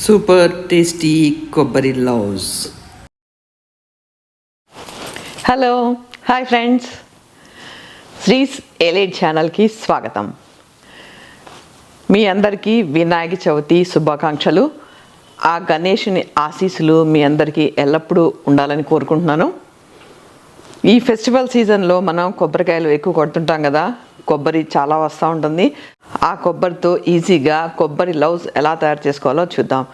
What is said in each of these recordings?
Super tasty కొబ్బరి లవ్స్ hello hi friends శ్రీస్ elite ఛానల్కి స్వాగతం. మీ అందరికీ వినాయక చవితి శుభాకాంక్షలు. ఆ గణేషుని ఆశీస్సులు మీ అందరికీ ఎల్లప్పుడూ ఉండాలని కోరుకుంటున్నాను. ఈ ఫెస్టివల్ సీజన్లో మనం కొబ్బరికాయలు ఎక్కువ కొడుతుంటాం కదా కొబ్బరి చాలా వస్తూ ఉంటుంది. ఆ కొబ్బరితో ఈజీగా కొబ్బరి లవ్స్ ఎలా తయారు చేసుకోవాలో చూద్దాం.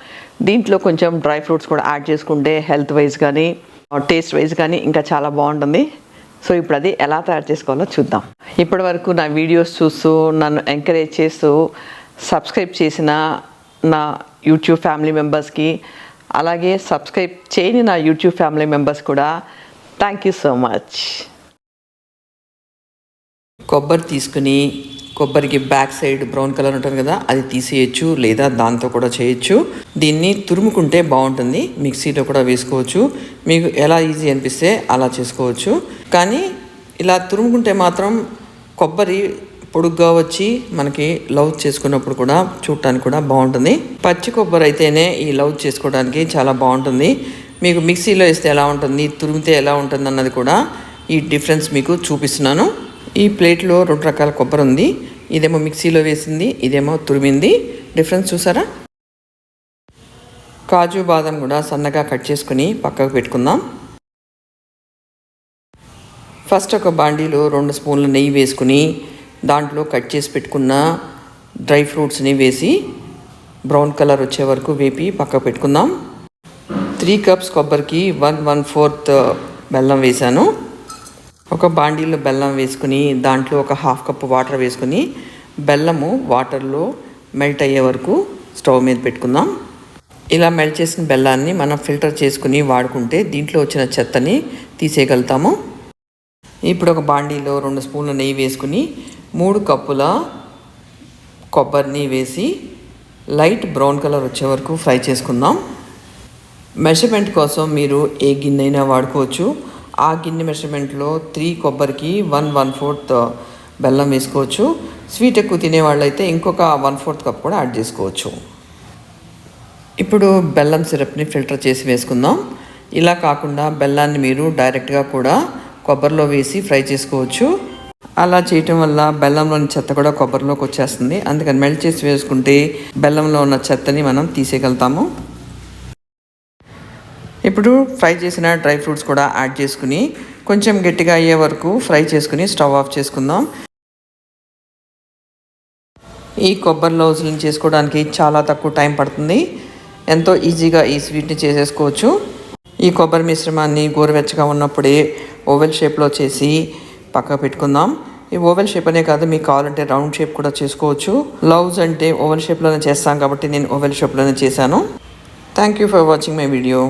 దీంట్లో కొంచెం డ్రై ఫ్రూట్స్ కూడా యాడ్ చేసుకుంటే హెల్త్ వైజ్ కానీ టేస్ట్ వైజ్ కానీ ఇంకా చాలా బాగుంటుంది. సో ఇప్పుడు అది ఎలా తయారు చేసుకోవాలో చూద్దాం. ఇప్పటి వరకు నా వీడియోస్ చూస్తూ నన్ను ఎంకరేజ్ చేస్తూ సబ్స్క్రైబ్ చేసిన నా యూట్యూబ్ ఫ్యామిలీ మెంబర్స్కి అలాగే సబ్స్క్రైబ్ చేయని నా యూట్యూబ్ ఫ్యామిలీ మెంబర్స్ కూడా థ్యాంక్ యూ సో మచ్. కొబ్బరి తీసుకుని కొబ్బరికి బ్యాక్ సైడ్ బ్రౌన్ కలర్ ఉంటుంది కదా అది తీసేయచ్చు లేదా దాంతో కూడా చేయొచ్చు. దీన్ని తురుముకుంటే బాగుంటుంది మిక్సీలో కూడా వేసుకోవచ్చు. మీకు ఎలా ఈజీ అనిపిస్తే అలా చేసుకోవచ్చు. కానీ ఇలా తురుముకుంటే మాత్రం కొబ్బరి పొడుగ్గా వచ్చి మనకి లవ్ చేసుకున్నప్పుడు కూడా చూడటానికి కూడా బాగుంటుంది. పచ్చి కొబ్బరి అయితేనే ఈ లవ్ చేసుకోవడానికి చాలా బాగుంటుంది. మీకు మిక్సీలో వేస్తే ఎలా ఉంటుంది తురిమితే ఎలా ఉంటుంది అన్నది కూడా ఈ డిఫరెన్స్ మీకు చూపిస్తున్నాను. ఈ ప్లేట్లో రెండు రకాల కొబ్బరి ఉంది. ఇదేమో మిక్సీలో వేసింది ఇదేమో తురిమింది. డిఫరెన్స్ చూసారా? కాజు బాదం కూడా సన్నగా కట్ చేసుకుని పక్కకు పెట్టుకుందాం. ఫస్ట్ ఒక బాండీలో రెండు స్పూన్ల నెయ్యి వేసుకుని దాంట్లో కట్ చేసి పెట్టుకున్న డ్రై ఫ్రూట్స్ని వేసి బ్రౌన్ కలర్ వచ్చే వరకు వేపి పక్కకు పెట్టుకుందాం. త్రీ కప్స్ కొబ్బరికి వన్ వన్ ఫోర్త్ బెల్లం వేశాను. ఒక బాండీలో బెల్లం వేసుకుని దాంట్లో ఒక హాఫ్ కప్ వాటర్ వేసుకుని బెల్లము వాటర్లో మెల్ట్ అయ్యే వరకు స్టవ్ మీద పెట్టుకుందాం. ఇలా మెల్ట్ చేసిన బెల్లాన్ని మనం ఫిల్టర్ చేసుకుని వాడుకుంటే దీంట్లో వచ్చిన చెత్తని తీసేయగలుగుతాము. ఇప్పుడు ఒక బాండీలో రెండు స్పూన్ల నెయ్యి వేసుకుని మూడు కప్పుల కొబ్బరిని వేసి లైట్ బ్రౌన్ కలర్ వచ్చే వరకు ఫ్రై చేసుకుందాం. మెజర్మెంట్ కోసం మీరు ఏ గిన్నె అయినా వాడుకోవచ్చు. ఆ గిన్నె మెషర్మెంట్లో త్రీ కొబ్బరికి వన్ వన్ ఫోర్త్ బెల్లం వేసుకోవచ్చు. స్వీట్ ఎక్కువ తినేవాళ్ళైతే ఇంకొక వన్ ఫోర్త్ కప్ కూడా యాడ్ చేసుకోవచ్చు. ఇప్పుడు బెల్లం సిరప్ని ఫిల్టర్ చేసి వేసుకుందాం. ఇలా కాకుండా బెల్లాన్ని మీరు డైరెక్ట్గా కూడా కొబ్బరిలో వేసి ఫ్రై చేసుకోవచ్చు. అలా చేయటం వల్ల బెల్లంలోని చెత్త కూడా కొబ్బరిలోకి వచ్చేస్తుంది. అందుకని మెల్ట్ చేసి వేసుకుంటే బెల్లంలో ఉన్న చెత్తని మనం తీసేయగలుగుతాము. ఇప్పుడు ఫ్రై చేసిన డ్రై ఫ్రూట్స్ కూడా యాడ్ చేసుకుని కొంచెం గట్టిగా అయ్యే వరకు ఫ్రై చేసుకుని స్టవ్ ఆఫ్ చేసుకుందాం. ఈ కొబ్బరి లౌజులను చేసుకోవడానికి చాలా తక్కువ టైం పడుతుంది. ఎంతో ఈజీగా ఈ స్వీట్ని చేసేసుకోవచ్చు. ఈ కొబ్బరి మిశ్రమాన్ని గోరువెచ్చగా ఉన్నప్పుడే ఓవెల్ షేప్లో చేసి పక్క పెట్టుకుందాం. ఈ ఓవెల్ షేప్ అనే కాదు మీకు కావాలంటే రౌండ్ షేప్ కూడా చేసుకోవచ్చు. లవ్స్ అంటే ఓవెల్ షేప్లోనే చేస్తాం కాబట్టి నేను ఓవెల్ షేప్లోనే చేశాను. Thank you for watching my video.